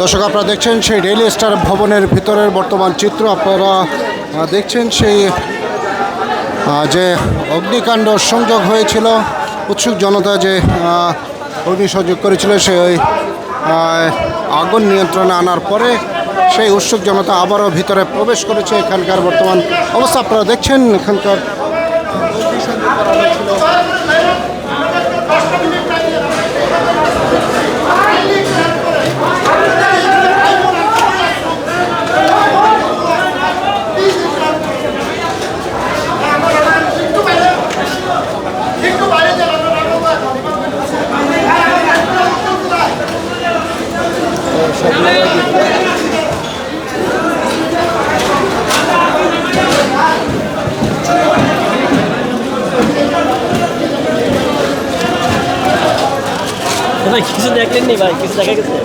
দর্শক, আপনারা দেখছেন সেই ডেইলি স্টার ভবনের ভিতরের বর্তমান চিত্র। আপনারা দেখছেন সেই যে অগ্নিকাণ্ড সংযোগ হয়েছিল, উৎসুক জনতা যে অগ্নি অগ্নিসংযোগ করেছিল, সেই আগুন নিয়ন্ত্রণে আনার পরে সেই উৎসুক জনতা আবারও ভিতরে প্রবেশ করেছে। এখানকার বর্তমান অবস্থা আপনারা দেখছেন, এখানকার কিছু দেখলেন নি ভাই? কিছু দেখা গেছে?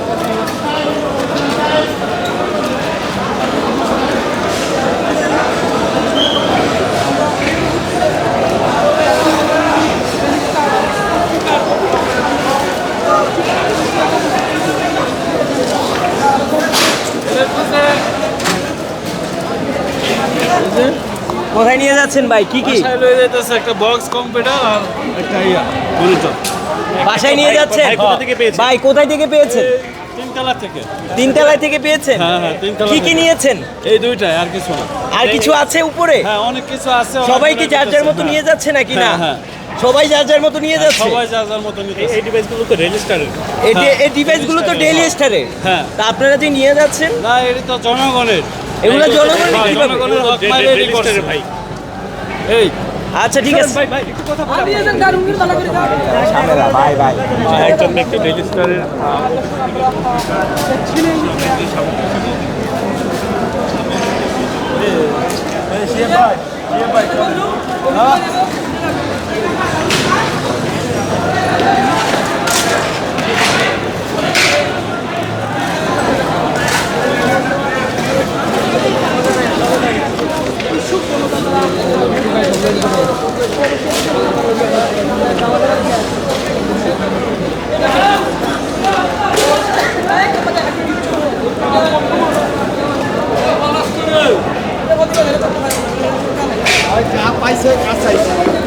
কোথায় নিয়ে যাচ্ছেন ভাই? কি কি? একটা বক্স কম্পিউটার আর একটা ইয়া বাসায় নিয়ে যাচ্ছেন? ভাই? ভাই কোথায় থেকে পেয়েছেন? তিনতলা থেকে। তিনতলায় থেকে পেয়েছেন? হ্যাঁ, হ্যাঁ, কি কি নিয়েছেন? এই আর কিছু না। আর কিছু আছে উপরে? হ্যাঁ অনেক কিছু আছে সবাই কি যার যার মতো। নিয়ে যাচ্ছে নাকি না। সবাই যার যার মতো নিয়ে যাচ্ছে? সবাই যার যার মতো নিতে এই ডিভাইসগুলো তো রেজিস্টারের এই এই ডিভাইসগুলো তো ডেইলি স্টারের হ্যাঁ। তা আপনারা যে নিয়ে যাচ্ছেন? না এটি তো জনগণের। এগুলো জনগণের জনগণের হক মাইরে এটি এই আচ্ছা ঠিক আছে ভাই ভাই একটু ভাই বলে একজন ব্যক্তি রেজিস্টারের পাইছে কাছাই